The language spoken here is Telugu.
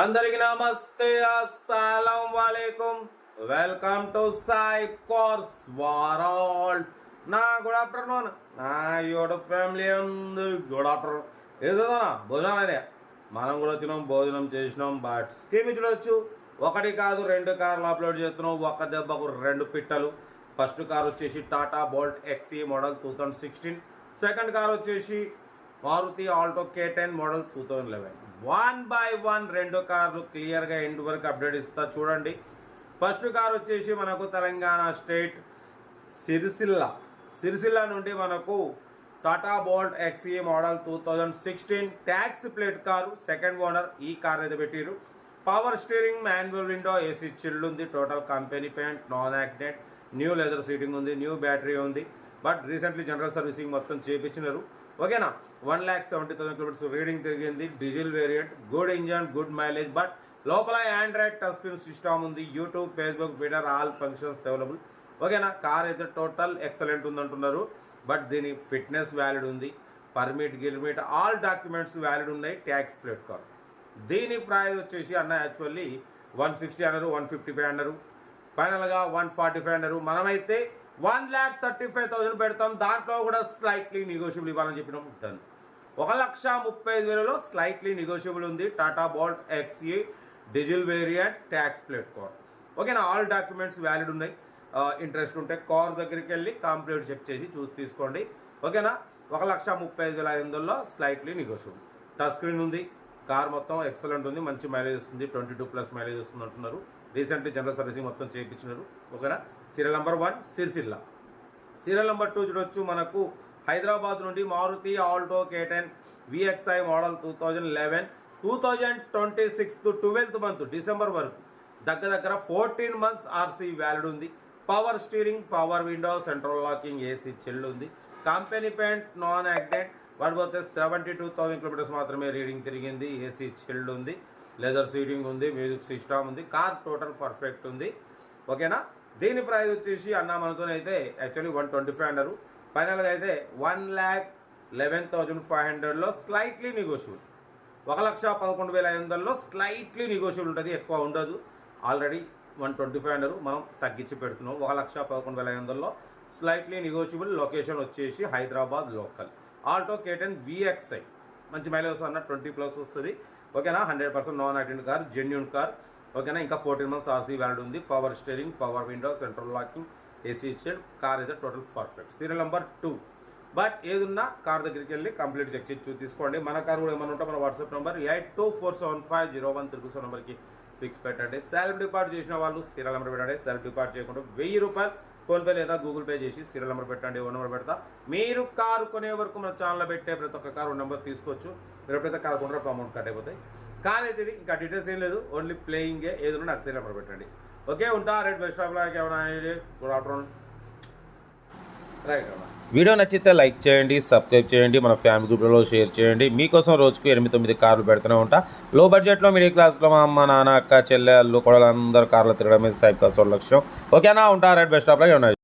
అందరికి నమస్తే అస్సలం వాలేకుం వెల్కమ్ టు సాయి కోర్స్ వారాల్ నా గుడ్ ఆఫ్టర్నూన్. నా యోడ ఫ్యామిలీ అందరు గుడ్ ఆఫ్టర్నూన్. ఏదోనా భోజనాలనే మనం కూడా వచ్చినాం భోజనం చేసినాం బట్ స్కీమ్ చూడొచ్చు. ఒకటి కాదు రెండు కార్లు అప్లోడ్ చేస్తున్నాం. ఒక దెబ్బకు రెండు పిట్టలు. ఫస్ట్ కార్ వచ్చేసి Tata Bolt XE model two thousand sixteen. Second car వచ్చేసి Maruti Alto K ten model two thousand eleven one by one రెండు కార్లు క్లియర్గా ఎండ్ వరకు అప్డేట్ ఇస్తా చూడండి. ఫస్ట్ కార్ వచ్చేసి మనకు తెలంగాణ స్టేట్ సిరిసిల్ల. సిరిసిల్ల నుండి మనకు Tata Bolt XE model two thousand sixteen. Tax plate car second owner ఈ కార్ అయితే పెట్టిరు power steering manual window AC chilled ఉంది. Total company paint non accident new leather seating ఉంది న్యూ బ్యాటరీ ఉంది. బట్ రీసెంట్లీ జనరల్ సర్వీసింగ్ మొత్తం చేపించినారు. ఓకేనా? One lakh seventy thousand kilometres reading తిరిగింది. Diesel variant good engine good mileage but లోపల ఆండ్రాయిడ్ టచ్ స్క్రీన్ సిస్టమ్ ఉంది. YouTube Facebook Twitter all functions available ఓకేనా? కార్ అయితే టోటల్ ఎక్సలెంట్ ఉందంటున్నారు. బట్ దీని ఫిట్నెస్ వ్యాలిడ్ ఉంది. పర్మిట్ గిర్మిట్ ఆల్ డాక్యుమెంట్స్ వ్యాలిడ్ ఉన్నాయి. ట్యాక్స్ ప్లేట్ కార్ దీని ప్రైస్ వచ్చేసి అన్న యాక్చువల్లీ వన్ సిక్స్టీ అన్నారు వన్ ఫిఫ్టీ ఫైవ్ అన్నారు. ఫైనల్గా వన్ ఫార్టీ ఫైవ్ అన్నారు. మనమైతే one lakh thirty five thousand పెడతాం. దాంట్లో కూడా స్లైట్లీ నెగోషియబుల్ ఇవ్వాలని చెప్పిన ఉంటాను ఒక లక్ష ముప్పై ఐదు వేలలో స్లైట్లీ నెగోషియబుల్ ఉంది. Tata Bolt XE diesel variant tax plate ఓకేనా ఆల్ డాక్యుమెంట్స్ వ్యాలిడ్ ఉన్నాయి. ఇంట్రెస్ట్ ఉంటే కార్ దగ్గరికి వెళ్ళి కంప్లీట్ చెక్ చేసి చూసి తీసుకోండి. ఓకేనా ఒక లక్ష ముప్పై ఐదు వేల ఐదు వందల్లో స్లైట్లీ నెగోషియబుల్ టచ్ స్క్రీన్ ఉంది. కార్ మొత్తం ఎక్సలెంట్ ఉంది. మంచి మైలేజ్ వస్తుంది. ట్వంటీ టూ ప్లస్ మైలేజ్ వస్తుంది అంటున్నారు. రీసెంట్లీ జనరల్ సర్వీసింగ్ మొత్తం చేయించినారు. ఓకేనా? Serial number one Sircilla. Serial number two చూడొచ్చు మనకు. హైదరాబాద్ నుండి Maruti Alto K ten VXI model two thousand eleven two thousand twenty sixth twelfth month December వరకు. దగ్గర దగ్గర ఫోర్టీన్ మంత్స్ ఆర్సీ వ్యాలిడ్ ఉంది. Power steering power window central locking AC chilled ఉంది. కంపెనీ పెయింట్ నాన్ యాక్డెంట్ వాడు పోతే సెవెంటీ టూ థౌసండ్ కిలోమీటర్స్ మాత్రమే రీడింగ్ తిరిగింది ఏసీ చిల్డ్ ఉంది లెదర్ సీటింగ్ ఉంది మ్యూజిక్ సిస్టమ్ ఉంది కార్ టోటల్ పర్ఫెక్ట్ ఉంది. ఓకేనా దీని ప్రైస్ వచ్చేసి అన్న మనతోనైతే యాక్చువల్లీ వన్ ట్వంటీ ఫైవ్ అన్నారు. ఫైనల్గా అయితే one lakh eleven thousand five హండ్రెడ్లో స్లైట్లీ నెగోషియబుల్ ఒక లక్ష పదకొండు వేల ఐదు వందల్లో స్లైట్లీ నెగోషియబుల్ ఉంటుంది ఎక్కువ ఉండదు. Already one twenty five hundred మనం తగ్గించి పెడుతున్నాం. ఒక లక్ష పదకొండు వేల ఐదు వందల్లో స్లైట్లీ నెగోషియబుల్ లొకేషన్ వచ్చేసి Hyderabad local Alto K ten VXI మంచి మైలేజ్ అన్న ట్వంటీ ప్లస్ వస్తుంది. ఓకేనా? Hundred percent non active car genuine car ఓకేనా? ఇంకా ఫోర్టీన్ మంత్స్ ఆర్సీ వ్యాలిడ్ ఉంది. Power steering power window central locking AC ఇచ్చాడు కార్ అయితే total perfect serial number two but ఏదున్నా కార్ దగ్గరికి వెళ్ళి కంప్లీట్ చెక్ చేసి తీసుకోండి మన కార్ కూడా ఏమైనా ఉంటే మన WhatsApp number eight two four seven five zero one triple seven నెంబర్కి ఫిక్స్ పెట్టండి. సెల్ఫ్ డిపార్ట్ చేసిన వాళ్ళు సీరియల్ నెంబర్ పెట్టండి. సెల్ఫ్ డిపార్ట్ చేయకుండా వెయ్యి రూపాయలు ఫోన్పే లేదా గూగుల్ పే చేసి సీరియల్ నెంబర్ పెట్టండి ఓ నెంబర్ పెడతా. మీరు కారు కొనే వరకు మన ఛానల్లో పెట్టే ప్రతి ఒక్క కారు నెంబర్ తీసుకోవచ్చు. మీరు ఎప్పుడైతే కారు కొనరప్పుడు అమౌంట్ కట్ అయిపోతాయి. కార్ అయితే ఇది ఇంకా డీటెయిల్స్ ఏం లేదు ఓన్లీ ప్లేయింగే ఏదైనా నాకు సీరియల్ నెంబర్ పెట్టండి. ఓకే ఉంటా రేట్ బెస్ట్ ఆఫ్ లాక్ ఏమైనా గుడ్ ఆఫ్టర్నూన్. వీడియో నచ్చితే లైక్ చేయండి సబ్స్క్రైబ్ చేయండి మన ఫ్యామిలీ గ్రూప్లలో షేర్ చేయండి. మీకోసం రోజుకు ఎనిమిది తొమ్మిది కార్లు పెడుతూనే ఉంటా. లో బడ్జెట్లో మిడిల్ క్లాస్లో మా అమ్మ నాన్న అక్క చెల్లె అల్లు కూడా కార్లు తిరగడమే సైబ్ కాస్ట్ లక్ష్యం. ఓకేనా? ఉంటా రైట్ బెస్ట్ ఆఫ్ లైక్.